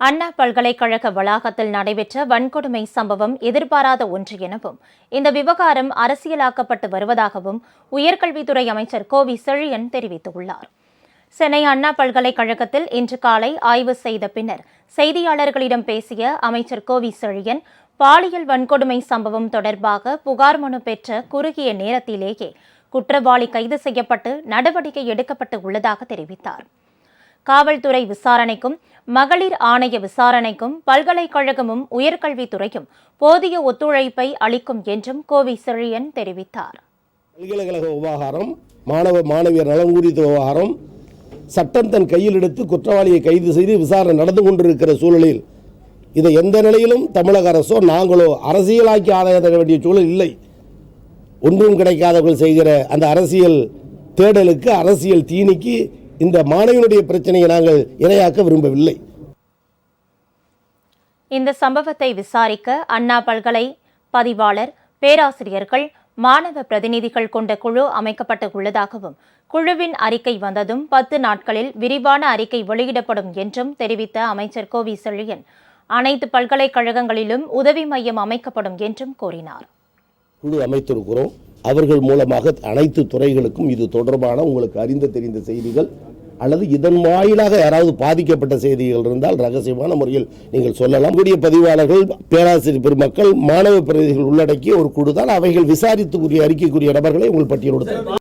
அண்ணா பல்கலைக்கழக வளாகத்தில் நடைபெற்ற வன்கொடுமை சம்பவம் எதிர்பாராத ஒன்று எனவும் இந்த விவகாரம் அரசியலாக்கப்பட்டு வருவதாகவும் உயர்கல்வித்துறை அமைச்சர் கோவி செழியன் தெரிவித்துள்ளார். சென்னை அண்ணா பல்கலைக்கழகத்தில் இன்று காலை ஆய்வு செய்த பின்னர் செய்தியாளர்களிடம் பேசிய அமைச்சர் கோவி செழியன் பாலியல் வன்கொடுமை சம்பவம் தொடர்பாக புகார் மனு பெற்ற குறுகிய நேரத்திலேயே குற்றவாளி கைது செய்யப்பட்டு நடவடிக்கை எடுக்கப்பட்டு உள்ளதாக தெரிவித்தார். காவல்துறை விசாரணைக்கும் மகளிர் ஆணைய விசாரணைக்கும் பல்கலைக்கழகமும் உயர்கல்வித்துறையும் போதிய ஒத்துழைப்பை அளிக்கும் என்றும் கோவி செழியன் தெரிவித்தார். பல்கலைக்கழக விவகாரம் மாணவ மாணவியர் நலம் குறித்த விவகாரம் சட்டம் தன் கையில் எடுத்து குற்றவாளியை கைது செய்து விசாரணை நடந்து கொண்டிருக்கிற சூழலில் இதை எந்த நிலையிலும் தமிழக அரசோ நாங்களோ அரசியலாக்கி ஆதாயம் தர வேண்டிய சூழல் இல்லை. ஒன்றும் கிடைக்காதவர்கள் செய்கிற அந்த அரசியல் தேடலுக்கு அரசியல் தீனிக்கு இந்த மாணவியினுடைய பிரச்சனையை நாங்கள் இணையாக்க விரும்பவில்லை. இந்த சம்பவத்தை விசாரிக்க அண்ணா பல்கலை பதிவாளர் பேராசிரியர்கள் மாணவ பிரதிநிதிகள் கொண்ட குழு அமைக்கப்பட்டு உள்ளதாகவும் குழுவின் அறிக்கை வந்ததும் பத்து நாட்களில் விரிவான அறிக்கை வெளியிடப்படும் என்றும் தெரிவித்த அமைச்சர் கோவி செழியன் அனைத்து பல்கலைக்கழகங்களிலும் உதவி மையம் அமைக்கப்படும் என்றும் கூறினார். குழு அமைத்திருக்கிறோம். அவர்கள் மூலமாக அனைத்து துறைகளுக்கும் இது தொடர்பான உங்களுக்கு அறிந்த தெரிந்த செய்திகள் அல்லது இதன் வாயிலாக யாராவது பாதிக்கப்பட்ட செய்திகள் இருந்தால் ரகசியமான முறையில் நீங்கள் சொல்லலாம். கூடிய பதிவாளர்கள் பேராசிரியர் பெருமக்கள் மாணவ பிரதிநிதிகள் உள்ளடக்கிய ஒரு குழு தான் அவைகள் விசாரித்துக்குரிய அறிக்கைக்குரிய நபர்களை உங்கள் பட்டியலோடு